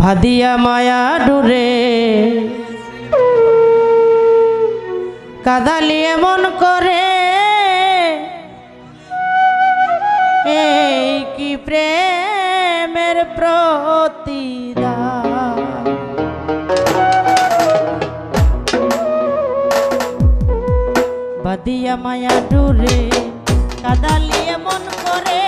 ভাদিয়া মায়া ডুরে। কাদালি এমন করে, এই কি প্রেমের প্রতি ভাদিয়া মায়া ডুরে, কাদালি এমন করে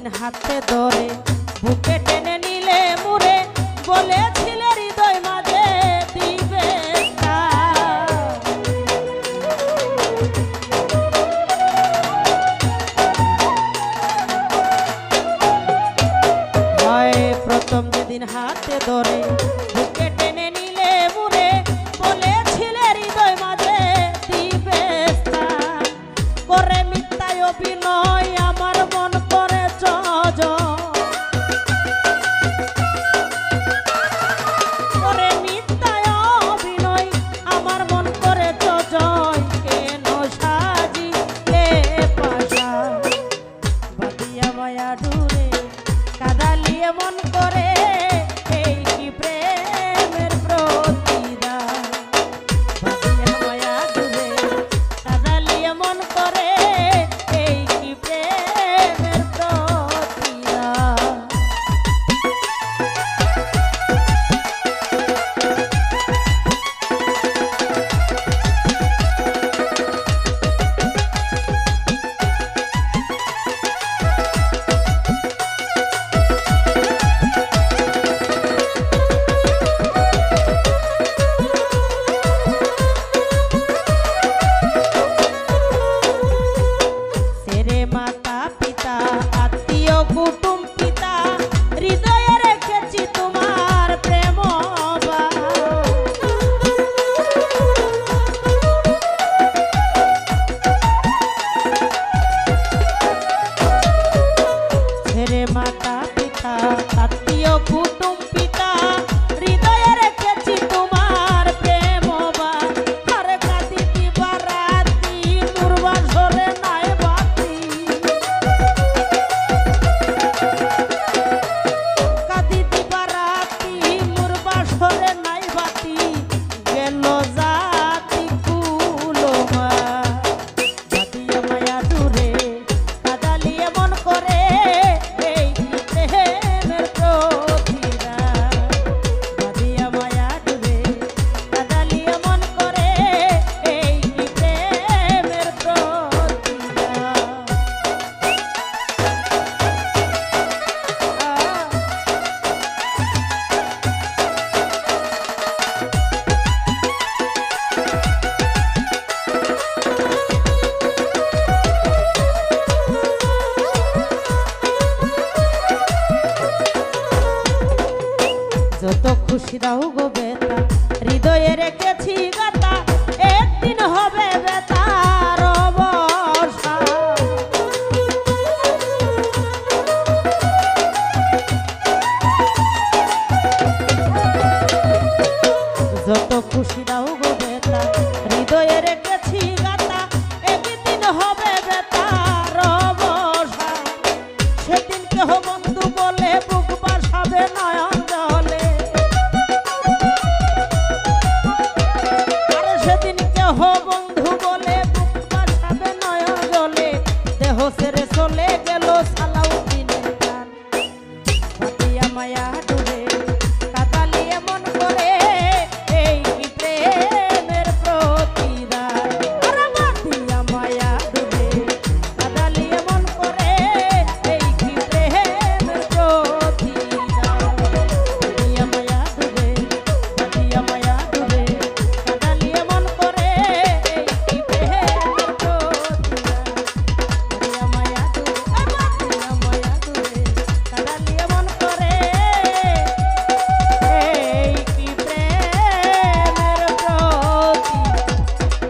সেদিন হাতে ধরে, বুকে টেনে নিলে মুরে বলেছিলে হৃদয় মাঝে দিবে হয় প্রথম যেদিন হাতে ধরে, বুকে জ্বালিয়ে মন করে খুশি দাও গো হৃদয়ে রেখেছি গা